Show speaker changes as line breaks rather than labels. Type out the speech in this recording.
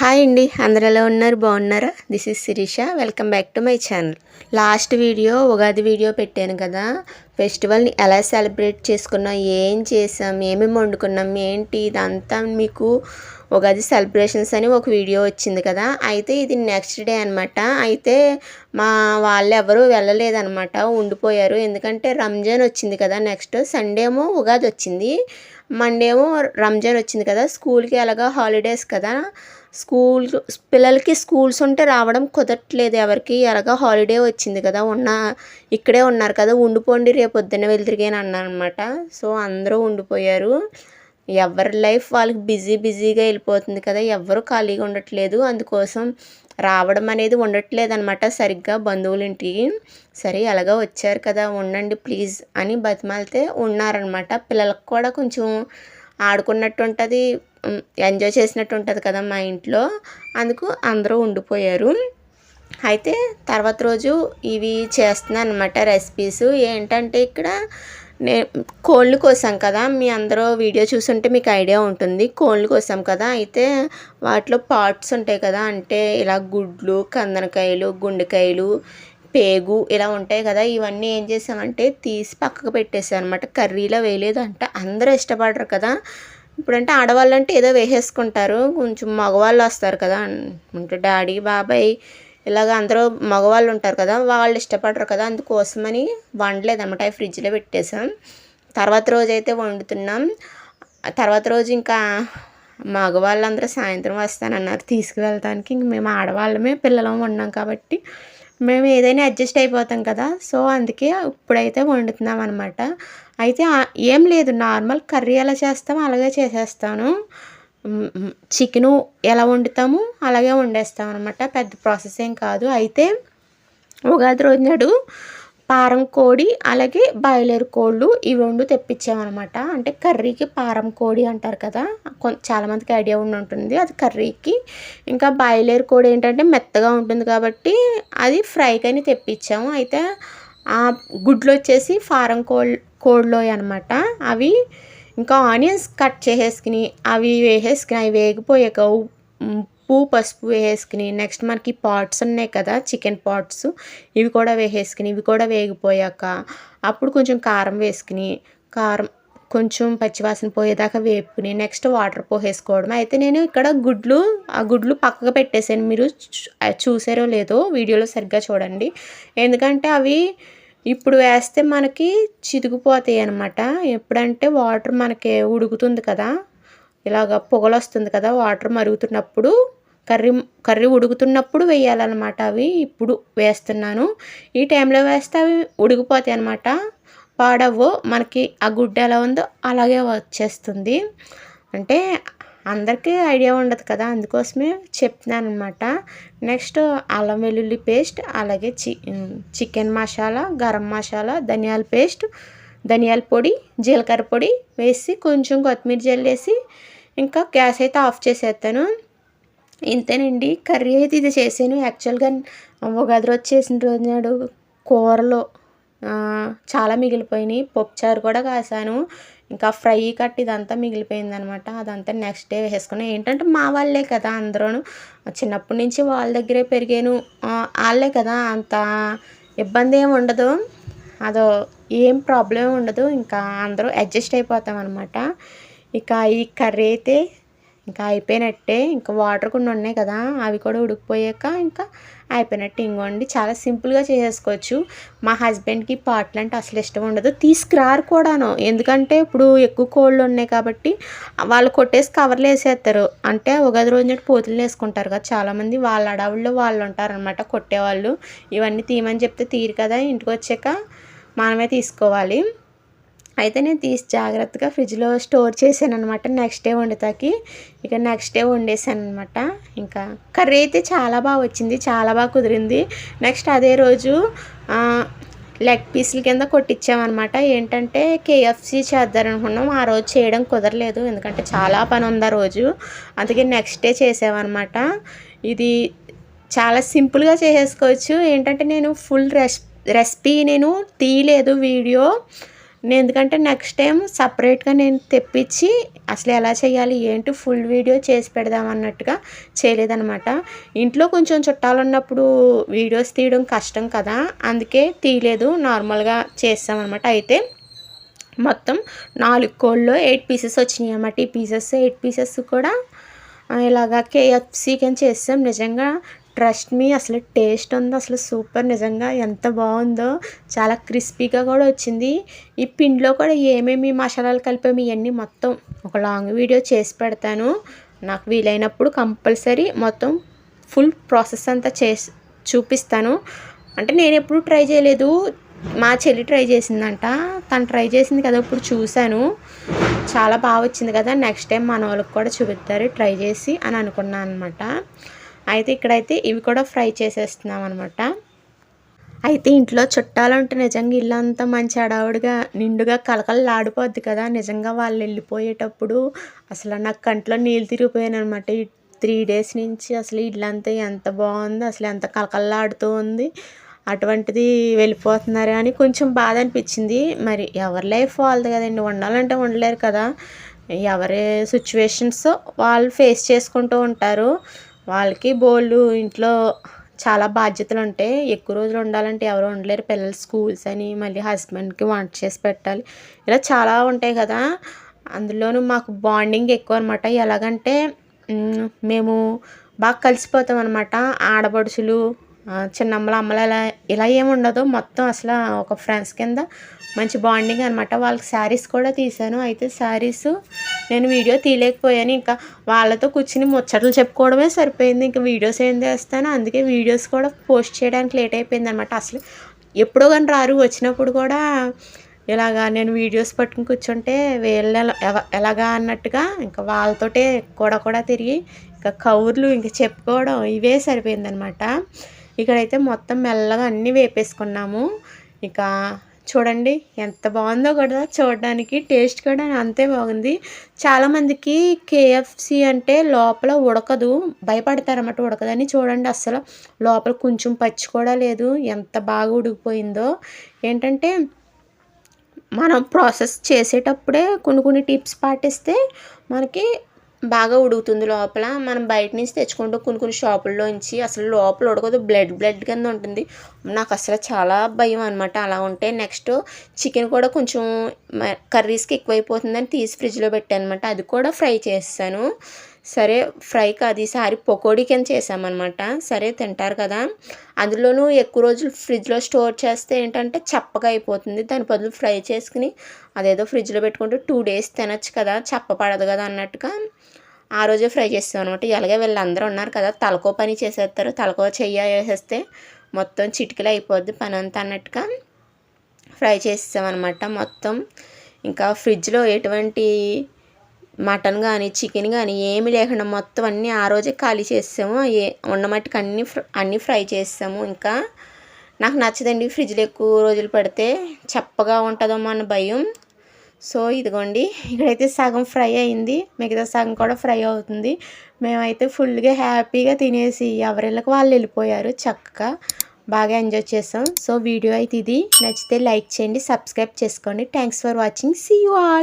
Hi అండి అందరు ఎలా ఉన్నారు? బాగున్నారా? This is Sirisha welcome back to my channel last video Ugadi video పెట్టాను కదా. ఫెస్టివల్ని ఎలా సెలబ్రేట్ చేసుకున్నాం? ఏం చేసాం? ఏమేమి వండుకున్నాం? ఏంటి? ఇదంతా మీకు ఉగాది సెలబ్రేషన్స్ అని ఒక వీడియో వచ్చింది కదా. అయితే ఇది నెక్స్ట్ డే అనమాట అయితే మా వాళ్ళు ఎవరు వెళ్ళలేదన్నమాట. ఉండిపోయారు. ఎందుకంటే రంజాన్ వచ్చింది కదా. నెక్స్ట్ సండే ఏమో ఉగాది వచ్చింది. మండే ఏమో రంజాన్ వచ్చింది కదా. స్కూల్కి ఎలాగా హాలిడేస్ కదా. స్కూల్ పిల్లలకి స్కూల్స్ ఉంటే రావడం కుదరట్లేదు. ఎవరికి ఎలాగో హాలిడే వచ్చింది కదా ఉన్న ఇక్కడే ఉన్నారు కదా ఉండిపోండి రేపు పొద్దున్న వెళ్తురిగాని అన్నారు అనమాట సో అందరూ ఉండిపోయారు. ఎవరి లైఫ్ వాళ్ళకి బిజీ బిజీగా వెళ్ళిపోతుంది కదా ఎవరు ఖాళీగా ఉండట్లేదు. అందుకోసం రావడం అనేది ఉండట్లేదు అనమాట సరిగ్గా బంధువుల ఇంటికి సరే ఎలాగో వచ్చారు కదా ఉండండి ప్లీజ్ అని బతిమాలితే ఉన్నారనమాట పిల్లలకు కూడా కొంచెం ఆడుకున్నట్టు ఉంటుంది ఎంజాయ్ చేసినట్టు ఉంటుంది కదా మా ఇంట్లో. అందుకు అందరూ ఉండిపోయారు. అయితే తర్వాత రోజు ఇవి చేస్తున్నాను అనమాట రెసిపీస్ ఏంటంటే ఇక్కడ నే కోళ్ళు కోసాం కదా. మీ అందరూ వీడియో చూసుంటే మీకు ఐడియా ఉంటుంది. కోళ్ళు కోసాం కదా. అయితే వాటిలో పార్ట్స్ ఉంటాయి కదా. అంటే ఇలా గుడ్లు కందనకాయలు గుండెకాయలు పేగు ఇలా ఉంటాయి కదా. ఇవన్నీ ఏం చేసామంటే తీసి పక్కకు పెట్టేసాం అనమాట కర్రీలో వేయలేదు అంటే అందరూ ఇష్టపడరు కదా. ఇప్పుడంటే ఆడవాళ్ళు అంటే ఏదో వేసేసుకుంటారు. కొంచెం మగవాళ్ళు వస్తారు కదా అంటే డాడీ బాబాయ్ ఇలాగ అందరూ మగవాళ్ళు ఉంటారు కదా వాళ్ళు ఇష్టపడరు కదా అందుకోసమని వండలేదన్నమాట. అవి ఫ్రిడ్జ్లో పెట్టేసాం. తర్వాత రోజు అయితే వండుతున్నాం. తర్వాత రోజు ఇంకా మగవాళ్ళందరూ సాయంత్రం వస్తానన్నారు తీసుకువెళ్తానికి. ఇంక మేము ఆడవాళ్ళమే పిల్లలం ఉన్నాం కాబట్టి మేము ఏదైనా అడ్జస్ట్ అయిపోతాం కదా. సో అందుకే ఇప్పుడైతే వండుతున్నాం అనమాట అయితే ఏం లేదు నార్మల్ కర్రీ ఎలా చేస్తామో అలాగే చేసేస్తాను. చికెను ఎలా వండుతాము అలాగే వండేస్తాం అనమాట పెద్ద ప్రాసెస్ ఏం కాదు. అయితే ఉగాది రోజు నాడు పారం కోడి అలాగే బాయిలర్ కోళ్ళు ఇవి రెండు తెప్పించామన్నమాట. అంటే కర్రీకి పారం కోడి అంటారు కదా చాలామందికి ఐడియా ఉండి ఉంటుంది. అది కర్రీకి ఇంకా బాయిలర్ కోడి ఏంటంటే మెత్తగా ఉంటుంది కాబట్టి అది ఫ్రైకని తెప్పించాము. అయితే ఆ గుడ్లు వచ్చేసి ఫారం కోళ్ళు కోడిలో అనమాట అవి ఇంకా ఆనియన్స్ కట్ చేసేసుకుని అవి వేసేసుకుని అవి వేగిపోయాక ఉప్పు పసుపు వేసేసుకుని నెక్స్ట్ మనకి పాట్స్ ఉన్నాయి కదా చికెన్ పాట్స్ ఇవి కూడా వేసేసుకుని ఇవి కూడా వేగిపోయాక అప్పుడు కొంచెం కారం వేసుకుని కారం కొంచెం పచ్చివాసన పోయేదాకా వేపుకుని నెక్స్ట్ వాటర్ పోసేసుకోవడం అయితే నేను ఇక్కడ గుడ్లు ఆ గుడ్లు పక్కకు పెట్టేసాను మీరు చూసారో లేదో వీడియోలో సరిగ్గా చూడండి. ఎందుకంటే అవి ఇప్పుడు వేస్తే మనకి చిరిగిపోతాయి అనమాట ఎప్పుడంటే వాటర్ మనకి ఉడుకుతుంది కదా ఇలాగ పొగలు వస్తుంది కదా వాటర్ మరుగుతున్నప్పుడు కర్రీ కర్రీ ఉడుకుతున్నప్పుడు వేయాలన్నమాట అవి. ఇప్పుడు వేస్తున్నాను. ఈ టైంలో వేస్తే అవి ఉడికిపోతాయి అనమాట పాడవు మనకి ఆ గుడ్డ ఎలా ఉందో అలాగే వచ్చేస్తుంది. అంటే అందరికీ ఐడియా ఉండదు కదా అందుకోసమే చెప్తున్నాను అనమాట నెక్స్ట్ అల్లం వెల్లుల్లి పేస్ట్ అలాగే చి చికెన్ మసాలా గరం మసాలా ధనియాల పేస్ట్ ధనియాల పొడి జీలకర్ర పొడి వేసి కొంచెం కొత్తిమీర జల్లేసి ఇంకా గ్యాస్ అయితే ఆఫ్ చేసేస్తాను. ఇంతేనండి కర్రీ అయితే ఇది చేసాను. యాక్చువల్గా ఉగాది రోజు చేసిన రోజు నాడు కూరలో చాలా మిగిలిపోయినాయి. పప్పుచారు కూడా కాసాను. ఇంకా ఫ్రై కట్ ఇదంతా మిగిలిపోయింది అనమాట అదంతా నెక్స్ట్ డే వేసుకుని ఏంటంటే మా వాళ్ళే కదా అందరూ చిన్నప్పటి నుంచి వాళ్ళ దగ్గరే పెరిగాను. వాళ్ళే కదా అంత ఇబ్బంది ఏమి ఉండదు. అదో ఏం ప్రాబ్లం ఉండదు. ఇంకా అందరూ అడ్జస్ట్ అయిపోతాం అనమాట ఇక ఈ కర్రీ అయితే ఇంకా అయిపోయినట్టే. ఇంకా వాటర్ కొన్ని ఉన్నాయి కదా అవి కూడా ఉడికిపోయాక ఇంకా అయిపోయినట్టు. ఇంకోండి చాలా సింపుల్గా చేసేసుకోవచ్చు. మా హస్బెండ్కి పాటలు అంటే అసలు ఇష్టం ఉండదు. తీసుకురారు కూడాను. ఎందుకంటే ఇప్పుడు ఎక్కువ కోళ్ళు ఉన్నాయి కాబట్టి వాళ్ళు కొట్టేసి కవర్లు వేసేస్తారు. అంటే ఉగాది రోజు పోతులు వేసుకుంటారు కదా చాలామంది వాళ్ళ అడవుల్లో వాళ్ళు ఉంటారనమాట కొట్టేవాళ్ళు. ఇవన్నీ తీయమని చెప్తే తీరు కదా ఇంటికి వచ్చాక మనమే తీసుకోవాలి. అయితే నేను తీసి జాగ్రత్తగా ఫ్రిడ్జ్లో స్టోర్ చేశాను అనమాట నెక్స్ట్ డే వండుతాకి. ఇక నెక్స్ట్ డే వండేసాను అనమాట ఇంకా కర్రీ అయితే చాలా బాగా వచ్చింది చాలా బాగా కుదిరింది. నెక్స్ట్ అదే రోజు లెగ్ పీసుల కింద కొట్టించామన్నమాట ఏంటంటే కేఎఫ్సీ చేద్దారనుకున్నాం. ఆ రోజు చేయడం కుదరలేదు ఎందుకంటే చాలా పని ఉంది ఆ రోజు. అందుకే నెక్స్ట్ డే చేసామన్నమాట. ఇది చాలా సింపుల్గా చేసేసుకోవచ్చు. ఏంటంటే నేను ఫుల్ రెస్ రెసిపీ నేను తీయలేదు వీడియో. నేను ఎందుకంటే నెక్స్ట్ టైం సపరేట్గా నేను తెప్పించి అసలు ఎలా చేయాలి ఏంటి ఫుల్ వీడియో చేసి పెడదాం అన్నట్టుగా చేయలేదనమాట ఇంట్లో కొంచెం చుట్టాలు ఉన్నప్పుడు వీడియోస్ తీయడం కష్టం కదా అందుకే తీయలేదు. నార్మల్గా చేస్తామన్నమాట అయితే మొత్తం నాలుగు కోళ్ళు ఎయిట్ పీసెస్ వచ్చినాయి అన్నమాట. ఈ పీసెస్ ఎయిట్ పీసెస్ కూడా ఇలాగా కేఎఫ్సీ కానీ చేస్తాం. నిజంగా ట్రస్ట్ మీ అసలు టేస్ట్ ఉంది అసలు సూపర్ నిజంగా ఎంత బాగుందో. చాలా క్రిస్పీగా కూడా వచ్చింది. ఈ పిండిలో కూడా ఏమేమి మసాలాలు కలిపాము ఇవన్నీ మొత్తం ఒక లాంగ్ వీడియో చేసి పెడతాను. నాకు వీలైనప్పుడు కంపల్సరీ మొత్తం ఫుల్ ప్రాసెస్ అంతా చేసి చూపిస్తాను. అంటే నేను ఎప్పుడు ట్రై చేయలేదు. మా చెల్లి ట్రై చేసిందంట. తను ట్రై చేసింది కదా ఇప్పుడు చూశాను. చాలా బాగా వచ్చింది కదా నెక్స్ట్ టైం మన వాళ్ళకి కూడా చూపిస్తారు ట్రై చేసి అని అనుకున్నాను అనమాట అయితే ఇక్కడైతే ఇవి కూడా ఫ్రై చేసేస్తున్నాం అనమాట అయితే ఇంట్లో చుట్టాలంటే నిజంగా ఇల్లు అంతా మంచి అడావుడిగా నిండుగా కలకలలాడిపోద్ది కదా. నిజంగా వాళ్ళు వెళ్ళిపోయేటప్పుడు అసలు నాకు కంట్లో నీళ్ళు తిరిగిపోయాను అనమాట ఈ త్రీ డేస్ నుంచి అసలు ఇల్లంతా ఎంత బాగుంది అసలు ఎంత కలకలలాడుతూ ఉంది అటువంటిది వెళ్ళిపోతున్నారు అని కొంచెం బాధ అనిపించింది. మరి ఎవరి లైఫ్ వాళ్ళది కదండి ఉండాలంటే ఉండలేరు కదా. ఎవరి సిచ్యువేషన్స్ వాళ్ళు ఫేస్ చేసుకుంటూ ఉంటారు. వాళ్ళకి బోళ్ళు ఇంట్లో చాలా బాధ్యతలు ఉంటాయి ఎక్కువ రోజులు ఉండాలంటే ఎవరు ఉండలేరు. పిల్లలు స్కూల్స్ అని మళ్ళీ హస్బెండ్కి వంట చేసి పెట్టాలి. ఇలా చాలా ఉంటాయి కదా. అందులోనూ మాకు బాండింగ్ ఎక్కువ అనమాట ఎలాగంటే మేము బాగా కలిసిపోతాం అనమాట ఆడపడుచులు చిన్నమ్మల అమ్మల ఇలా ఇలా ఏమి ఉండదు మొత్తం అసలు ఒక ఫ్రెండ్స్ కింద మంచి బాండింగ్ అనమాట వాళ్ళకి శారీస్ కూడా తీశాను. అయితే శారీస్ నేను వీడియో తీయలేకపోయాను. ఇంకా వాళ్ళతో కూర్చుని ముచ్చట్లు చెప్పుకోవడమే సరిపోయింది. ఇంకా వీడియోస్ ఏం చేస్తాను? అందుకే వీడియోస్ కూడా పోస్ట్ చేయడానికి లేట్ అయిపోయింది అనమాట అసలు ఎప్పుడో కానీ రారు. వచ్చినప్పుడు కూడా ఇలాగా నేను వీడియోస్ పట్టుకుని కూర్చుంటే వీళ్ళు ఎలాగా అన్నట్టుగా ఇంకా వాళ్ళతోటే కూడా కూడా తిరిగి ఇంకా కౌర్లు ఇంకా చెప్పుకోవడం ఇవే సరిపోయిందనమాట ఇక్కడైతే మొత్తం మెల్లగా అన్నీ వేపేసుకున్నాము. ఇక చూడండి ఎంత బాగుందో కూడా చూడడానికి టేస్ట్ కూడా అంతే బాగుంది. చాలామందికి కేఎఫ్సి అంటే లోపల ఉడకదు భయపడతారన్నమాట ఉడకదని. చూడండి అసలు లోపల కొంచెం పచ్చి కూడా లేదు ఎంత బాగా ఉడికిపోయిందో. ఏంటంటే మనం ప్రాసెస్ చేసేటప్పుడే కొన్ని కొన్ని టిప్స్ పాటిస్తే మనకి బాగా ఉడుకుతుంది లోపల. మనం బయట నుంచి తెచ్చుకుంటూ కొన్ని కొన్ని షాపుల్లో నుంచి అసలు లోపల ఉడకదు. బ్లడ్ బ్లడ్ కింద ఉంటుంది. నాకు అసలు చాలా భయం అనమాట అలా ఉంటే నెక్స్ట్ చికెన్ కూడా కొంచెం కర్రీస్కి ఎక్కువైపోతుందని తీసి ఫ్రిడ్జ్లో పెట్టాను అనమాట అది కూడా ఫ్రై చేస్తాను. సరే ఫ్రై కాదు ఈసారి పకోడీ కింద చేసామన్నమాట సరే తింటారు కదా. అందులోనూ ఎక్కువ రోజులు ఫ్రిడ్జ్లో స్టోర్ చేస్తే ఏంటంటే చప్పగా అయిపోతుంది. దాని బదులు ఫ్రై చేసుకుని అదేదో ఫ్రిడ్జ్లో పెట్టుకుంటే టూ డేస్ తినచ్చు కదా చప్ప పడదు కదా అన్నట్టుగా ఆ రోజే ఫ్రై చేస్తాం అనమాట ఇలాగే వీళ్ళందరూ ఉన్నారు కదా తలకో పని చేసేస్తారు. తలకో చెయ్య వేసేస్తే మొత్తం చిటికలు అయిపోద్ది పని అంతా అన్నట్టుగా ఫ్రై చేసేసామన్నమాట మొత్తం. ఇంకా ఫ్రిడ్జ్లో ఎటువంటి మటన్ కానీ చికెన్ కానీ ఏమి లేకుండా మొత్తం అన్నీ ఆ రోజే ఖాళీ చేసాము ఏ ఉన్నమట్టుకు అన్నీ అన్నీ ఫ్రై చేస్తాము ఇంకా నాకు నచ్చదండి ఫ్రిడ్జ్లో ఎక్కువ రోజులు పెడితే చప్పగా ఉంటుందేమో అన్న భయం. సో ఇదిగోండి ఇక్కడైతే సగం ఫ్రై అయింది. మిగతా సగం కూడా ఫ్రై అవుతుంది. మేమైతే ఫుల్గా హ్యాపీగా తినేసి ఎవరిళ్ళకి వాళ్ళు వెళ్ళిపోయారు చక్కగా. బాగా ఎంజాయ్ చేసాం. సో వీడియో అయితే ఇది. నచ్చితే లైక్ చేయండి సబ్స్క్రైబ్ చేసుకోండి. Thanks for watching. See you all